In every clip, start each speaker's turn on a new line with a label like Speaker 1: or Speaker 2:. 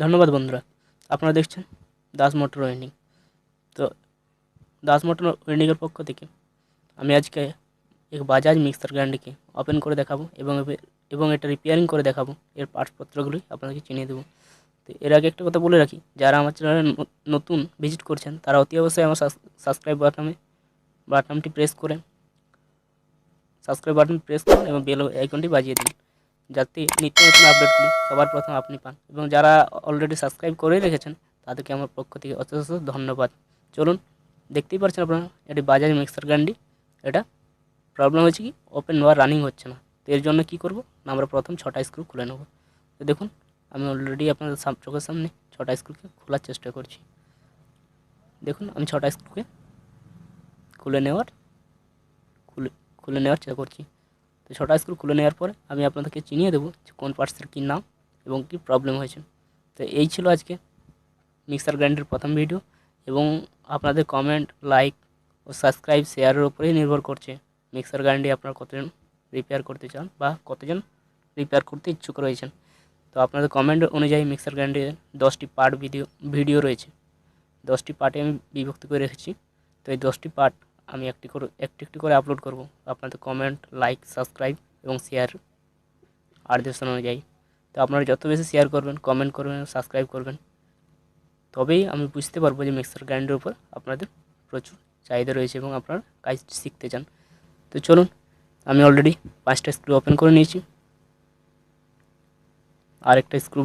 Speaker 1: ধন্যবাদ বন্ধুরা। আপনারা দেখছেন দাস মোটর ওয়েন্ডিং তো দাস মোটর ওয়েন্ডিংয়ের পক্ষ থেকে আমি আজকে এক বাজাজ মিক্সার গ্রাইন্ডারকে ওপেন করে দেখাবো এবং এবং এটা রিপেয়ারিং করে দেখাবো। এর পার্টসপত্রগুলি আপনাদেরকে চিনিয়ে দেবো। তো এর আগে একটা কথা বলে রাখি, যারা আমার চ্যানেলে নতুন ভিজিট করছেন, তারা অতি অবশ্যই আমার সাবস্ক্রাইব বাটনে বাটনটি প্রেস করে সাবস্ক্রাইব বাটন প্রেস করুন এবং বেল আইকনটি বাজিয়ে দিন। যাতে নিত্য নতুন আপডেটগুলি সবার প্রথম আপনি পান। এবং যারা অলরেডি সাবস্ক্রাইব করে রেখেছেন, তাদেরকে আমার পক্ষ থেকে অশেষ ধন্যবাদ। চলুন, দেখতেই পাচ্ছেন আপনারা, এটি বাজাজ মিক্সার গ্রাইন্ডি এটা প্রবলেম হয়েছে কি ওপেন বা রানিং হচ্ছে না। তো এর জন্য কী করব, না আমরা প্রথম ছটা স্ক্রু খুলে নেব। তো দেখুন, আমি অলরেডি আপনাদের চোখের সামনে ছটা স্ক্রুকে খোলার চেষ্টা করছি। দেখুন, আমি ছটা স্ক্রুকে খুলে নেওয়ার, খুলে খুলে নেওয়ার চেষ্টা করছি। তো ছটা স্কুল খুলে নেওয়ার পরে আমি আপনাদেরকে চিনিয়ে দেবো যে কোন পার্টসের কী নাম এবং কী প্রবলেম হয়েছে। তো এই ছিল আজকে মিক্সার গ্রাইন্ডের প্রথম ভিডিও এবং আপনাদের কমেন্ট লাইক ও সাবস্ক্রাইব শেয়ারের উপরেই নির্ভর করছে মিক্সার গ্রাইন্ডে আপনারা কতজন রিপেয়ার করতে চান বা কতজন রিপেয়ার করতে ইচ্ছুক রয়েছেন। তো আপনাদের কমেন্ট অনুযায়ী মিক্সার গ্রাইন্ডে দশটি পার্ট ভিডিও ভিডিও রয়েছে। দশটি পার্টে আমি বিভক্ত করে রেখেছি। তো এই দশটি পার্ট আমি একটি করে, একটি একটি করে আপলোড করব। আপনাদের কমেন্ট লাইক সাবস্ক্রাইব এবং শেয়ার আর্দেশন অনুযায়ী। তো আপনারা যত বেশি শেয়ার করবেন কমেন্ট করবেন সাবস্ক্রাইব করবেন, তবেই আমি বুঝতে পারব যে মিক্সার গ্রাইন্ডের উপর আপনাদের প্রচুর চাহিদা রয়েছে এবং আপনারা কাজ শিখতে চান। তো চলুন, আমি অলরেডি পাঁচটা স্ক্রু ওপেন করে নিয়েছি। আর একটা স্ক্রু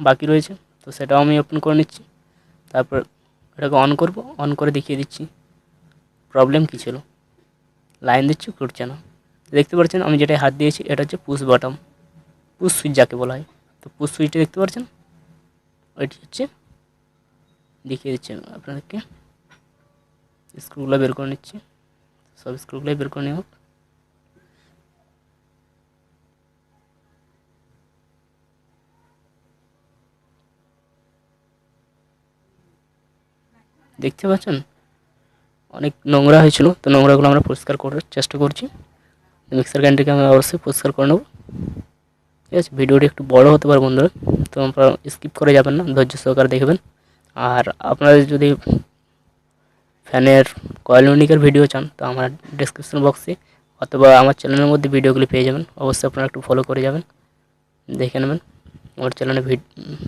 Speaker 1: বাকি রয়েছে, তো সেটাও আমি ওপেন করে নিচ্ছি। তারপর এটাকে অন করব অন করে দেখিয়ে দিচ্ছি। প্রবলেম কী ছিল? লাইন দিচ্ছি ঘুরছে না। দেখতে পাচ্ছেন, আমি যেটা হাত দিয়েছি, এটা হচ্ছে পুশ বাটম পুশ সুইচ যাকে বলা হয়। তো পুশ সুইচটা দেখতে পাচ্ছেন? ওইটি হচ্ছে, দেখিয়ে দিচ্ছি আপনাদেরকে। স্ক্রুগুলো বের করে নিচ্ছি। সব স্ক্রুগুলোই বের করে হোক দেখতে পাচ্ছেন? অনেক নোংরা হয়েছিল। তো নোংরাগুলো আমরা পরিষ্কার করার চেষ্টা করছি। মিক্সার গ্রাইন্ডারকে আমরা অবশ্যই পরিষ্কার করে নেব। ঠিক আছে, ভিডিওটি একটু বড় হতে পারে বন্ধুরা। তো আপনারা স্কিপ করে যাবেন না, ধৈর্য সহকারে দেখবেন। আর আপনারা যদি ফ্যানের কয়েল ইউনিকের ভিডিও চান, তো আমার ডিসক্রিপশন বক্সে অথবা আমার চ্যানেলের মধ্যে ভিডিওগুলি পেয়ে যাবেন। অবশ্যই আপনারা একটু ফলো করে যাবেন, দেখে নেবেন। আমার চ্যানেলে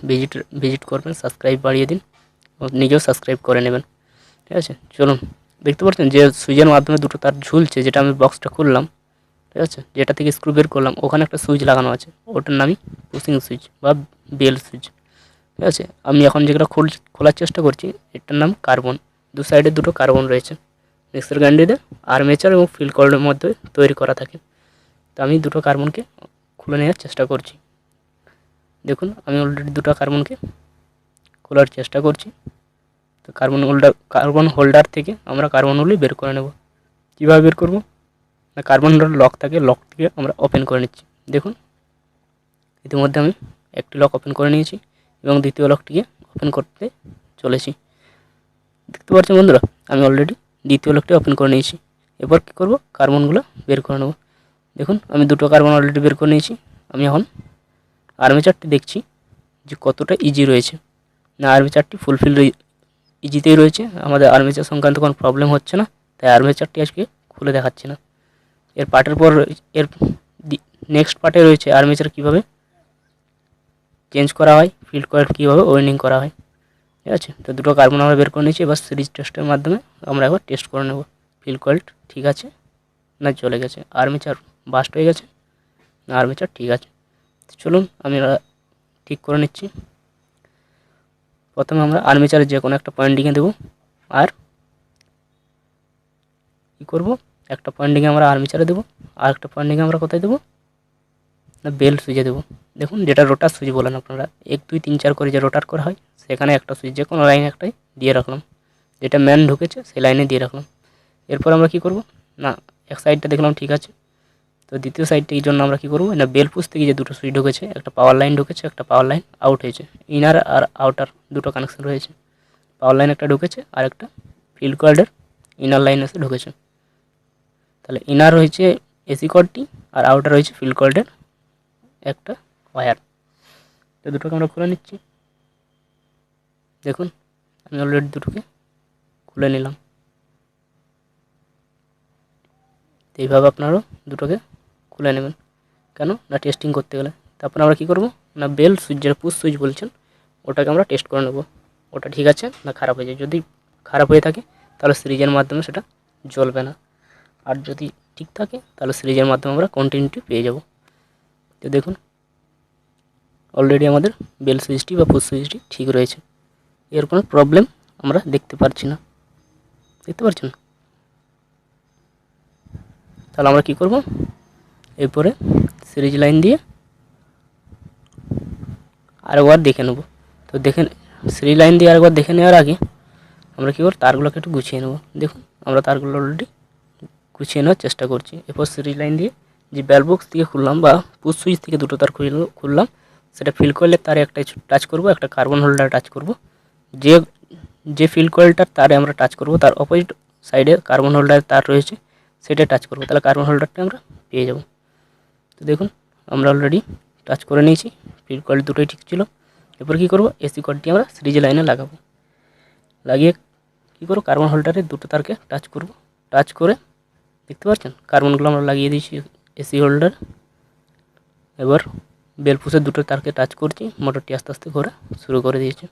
Speaker 1: ভিজিট ভিজিট করবেন সাবস্ক্রাইব বাড়িয়ে দিন, নিজেও সাবস্ক্রাইব করে নেবেন। ঠিক আছে, চলুন। দেখতে পাচ্ছেন যে সুইচের মাধ্যমে দুটো তার ঝুলছে, যেটা আমি বক্সটা খুললাম, ঠিক আছে? যেটা থেকে স্ক্রু বের করলাম, ওখানে একটা সুইচ লাগানো আছে, ওটার নামই পুসিং সুইচ বা বেল সুইচ ঠিক আছে? আমি এখন যেগুলো খোল, খোলার চেষ্টা করছি, এটার নাম কার্বন দু সাইডে দুটো কার্বন রয়েছে মিক্সার গ্রাইন্ডারে আর্মেচার এবং ফিল কর্ডের মধ্যে তৈরি করা থাকে, তো আমি দুটো কার্বনকে খুলে নেওয়ার চেষ্টা করছি। দেখুন, আমি অলরেডি দুটো কার্বনকে খোলার চেষ্টা করছি। তো কার্বন হোল্ডার কার্বন হোল্ডার থেকে আমরা কার্বনগুলি বের করে নেব। কীভাবে বের করব? না কার্বন হোল্ডার লক থাকে লক থেকে আমরা ওপেন করে নিচ্ছি। দেখুন, ইতিমধ্যে আমি একটি লক ওপেন করে নিয়েছি এবং দ্বিতীয় লকটিকে ওপেন করতে চলেছি। দেখতে পাচ্ছেন বন্ধুরা, আমি অলরেডি দ্বিতীয় লকটি ওপেন করে নিয়েছি। এবার কী করব? কার্বনগুলো বের করে নেব। দেখুন, আমি দুটো কার্বন অলরেডি বের করে নিয়েছি। আমি এখন আর্মেচারটি দেখছি যে কতটা ইজি রয়েছে। না আর্মেচারটি ফুলফিল ইজিতেই রয়েছে। আমাদের আর্মেচার সংক্রান্ত কোনো প্রবলেম হচ্ছে না। তাই আর্মেচারটি আজকে খুলে দেখাচ্ছি না। এর পার্টের পর, এর নেক্সট পার্টে রয়েছে আর্মেচার কীভাবে চেঞ্জ করা হয় ফিল্ড কয়েল কীভাবে ওয়েন্ডিং করা হয়। ঠিক আছে? তো দুটো কার্বন আমরা বের করে নিয়েছি, এবার সিরিজ টেস্টের মাধ্যমে আমরা একবার টেস্ট করে নেব। ফিল্ড কয়েল ঠিক আছে? না চলে গেছে। আর্মেচার বাস্ট হয়ে গেছে। না আর্মেচার ঠিক আছে। চলুন, আমি ঠিক করে নিচ্ছি। প্রথমে আমরা আর্মেচারের যে কোনো একটা পয়েন্টিংয়ে দেবো, আর কী করব? একটা পয়েন্টিংয়ে আমরা আর্মেচারে দেবো, আর একটা পয়েন্টিংয়ে আমরা কোথায় দেবো? না বেল সুইচে দেবো। দেখুন, যেটা রোটার সুইচ বলেন আপনারা, এক, দুই, তিন, চার করে যে রোটার করা হয়, সেখানে একটা সুইচ যে কোনো লাইনে একটাই দিয়ে রাখলাম। যেটা ম্যান ঢুকেছে, সেই লাইনে দিয়ে রাখলাম। এরপর আমরা কি করব? না, এক সাইডটা দেখলাম, ঠিক আছে। তো দ্বিতীয় সাইডটির জন্য আমরা কী করব? না বেলপুস থেকে যে দুটো সুইচ ঢুকেছে, একটা পাওয়ার লাইন ঢুকেছে, একটা পাওয়ার লাইন আউট হয়েছে। ইনার আর আউটার দুটো কানেকশন রয়েছে। পাওয়ার লাইন একটা ঢুকেছে, আর একটা ফিল্ড কয়েলের ইনার লাইন এসে ঢুকেছে। তাহলে ইনার হয়েছে এসি কর্ডটি আর আউটার হয়েছে ফিল্ড কয়েলের একটা ওয়্যার তো দুটোকে আমরা খুলে নিচ্ছি। দেখুন, আমি অলরেডি দুটোকে খুলে নিলাম। এইভাবে আপনারও দুটোকে খুলে নেবেন। কেন? না টেস্টিং করতে গেলে। তারপর আমরা কী করব? না বেল সুইচ যেটা পুশ সুইচ বলছেন, ওটাকে আমরা টেস্ট করে নেব। ওটা ঠিক আছে না খারাপ হয়েছে? যদি খারাপ হয়ে থাকে, তাহলে সিরিজের মাধ্যমে সেটা জ্বলবে না। আর যদি ঠিক থাকে, তাহলে সিরিজের মাধ্যমে আমরা কন্টিনিউটি পেয়ে যাব। তো দেখুন অলরেডি আমাদের বেল সুইচটি বা পুশ সুইচটি ঠিক রয়েছে। এর কোনো প্রবলেম আমরা দেখতে পাচ্ছি না। দেখতে পাচ্ছেন তাহলে আমরা কি করব? এরপরে সিরিজ লাইন দিয়ে আরেকবার দেখে নেব। তো দেখে সিরিজ লাইন দিয়ে আরেকবার দেখে নেওয়ার আগে আমরা কী করব? তারগুলোকে একটু গুছিয়ে নেব। দেখুন, আমরা তারগুলো অলরেডি গুছিয়ে নেওয়ার চেষ্টা করছি। এরপর সিরিজ লাইন দিয়ে যে বক্স থেকে খুললাম বা পুশ সুইচ থেকে দুটো তার খুলল খুললাম, সেটা ফিল করলে তারে একটা টাচ করব, একটা কার্বন হোল্ডার টাচ করব। যে যে ফিল কয়েলটার তারে আমরা টাচ করব, তার অপোজিট সাইডে কার্বন হোল্ডারের তার রয়েছে, সেটা টাচ করব। তাহলে কার্বন হোল্ডারটা আমরা পেয়ে যাব। তো দেখুন, আমরা অলরেডি টাচ করে নিয়েছি ফিল কয়েল দুটোই ঠিক ছিল। এরপর কী করব? এসি কয়েলটি আমরা সিরিজ লাইনে লাগাবো। লাগিয়ে কী করব? কার্বন হোল্ডারে দুটো তারকে টাচ করব। টাচ করে, দেখতে পাচ্ছেন? কার্বনগুলো আমরা লাগিয়ে দিয়েছি এসি হোল্ডার এবার বেলপুসের দুটো তারকে টাচ করছি মোটরটি আস্তে আস্তে ঘোরা শুরু করে দিয়েছে।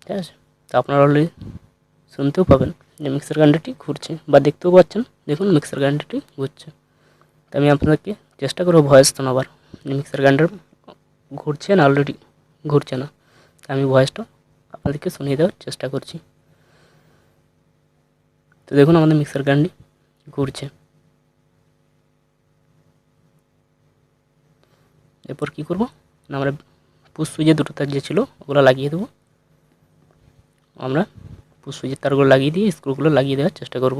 Speaker 1: ঠিক আছে? তো আপনারা অলরেডি শুনতেও পাবেন যে মিক্সার গ্রাইন্ডারটি ঘুরছে বা দেখতেও পাচ্ছেন। দেখুন মিক্সার গ্রাইন্ডারটি ঘুরছে। তো আমি আপনাদেরকে চেষ্টা করব ভয়েস শোনাবার মিক্সার গ্রাইন্ডার ঘুরছে না অলরেডি ঘুরছে না। তো আমি ভয়েসটা আপনাদেরকে শুনিয়ে দেওয়ার চেষ্টা করছি। তো দেখুন আমাদের মিক্সার গ্রাইন্ডারটি ঘুরছে। এরপর কী করব? না, আমরা পুষ সুইচে দুটো তার যে ছিল, ওগুলো লাগিয়ে দেবো। আমরা পুষ সুইচের তারগুলো লাগিয়ে দিয়ে স্ক্রুগুলো লাগিয়ে দেওয়ার চেষ্টা করব।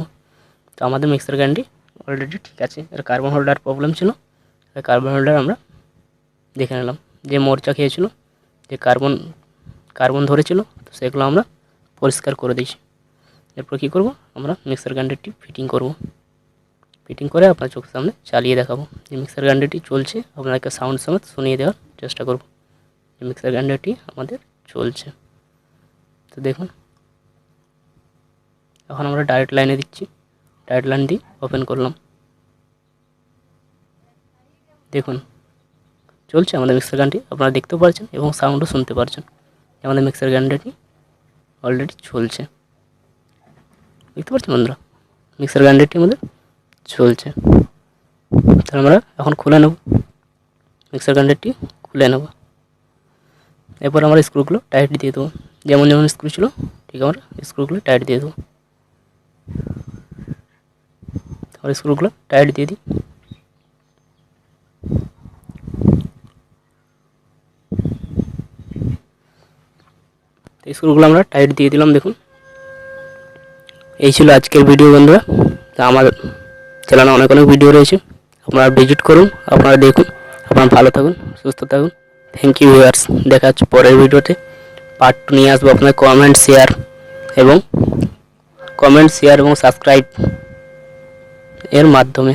Speaker 1: তো আমাদের মিক্সার গ্রাইন্ডারটি অলরেডি ঠিক আছে। এর কার্বন হোল্ডার প্রবলেম ছিল। কার্বন হোল্ডার আমরা দেখে নিলাম। যে মোর্চা খেয়েছিল, যে কার্বন কার্বন ধরেছিল, তো সেগুলো আমরা পরিষ্কার করে দিয়েছি। এরপর কী করব? আমরা মিক্সার গ্রাইন্ডারটি ফিটিং করব। ফিটিং করে আপনার চোখের সামনে চালিয়ে দেখাবো। যে মিক্সার গ্রাইন্ডারটি চলছে আপনাকে সাউন্ড সমেত শুনিয়ে দেওয়ার চেষ্টা করব। যে মিক্সার গ্রাইন্ডারটি আমাদের চলছে। তো দেখুন, এখন আমরা ডাইরেক্ট লাইনে দিচ্ছি। ডাইরেক্ট লাইন দিয়ে ওপেন করলাম। দেখুন, চলছে আমাদের মিক্সার গানটি, আপনারা দেখতেও পারছেন এবং সাউন্ডও শুনতে পারছেন। আমাদের মিক্সার গ্রাইন্ডারটি অলরেডি চলছে। দেখতে পাচ্ছেন বন্ধুরা মিক্সার গ্রাইন্ডারটি আমাদের চলছে। তাহলে আমরা এখন খুলে নেব। মিক্সার গ্রাইন্ডারটি খুলে নেব। এরপর আমরা স্ক্রুগুলো টাইট দিয়ে দেবো। যেমন যেমন স্ক্রু ছিল, ঠিক আমরা স্ক্রুগুলো টাইট দিয়ে দেবো। তারপরে স্ক্রুগুলো টাইট দিয়ে দিই এই স্ক্রুগুলো আমরা টাইট দিয়ে দিলাম দেখুন এই ছিল আজকের ভিডিও বন্ধুরা। তা আমার চ্যানেলে অনেক অনেক ভিডিও রয়েছে। আপনারা ভিজিট করুন, আপনারা দেখুন, আপনারা ভালো থাকুন, সুস্থ থাকুন। থ্যাংক ইউ ভিউয়ার্স দেখা হচ্ছে পরের ভিডিওতে পার্ট টু নিয়ে আসব আপনার কমেন্ট শেয়ার এবং কমেন্ট শেয়ার এবং সাবস্ক্রাইব এর মাধ্যমে।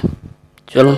Speaker 1: চলুন।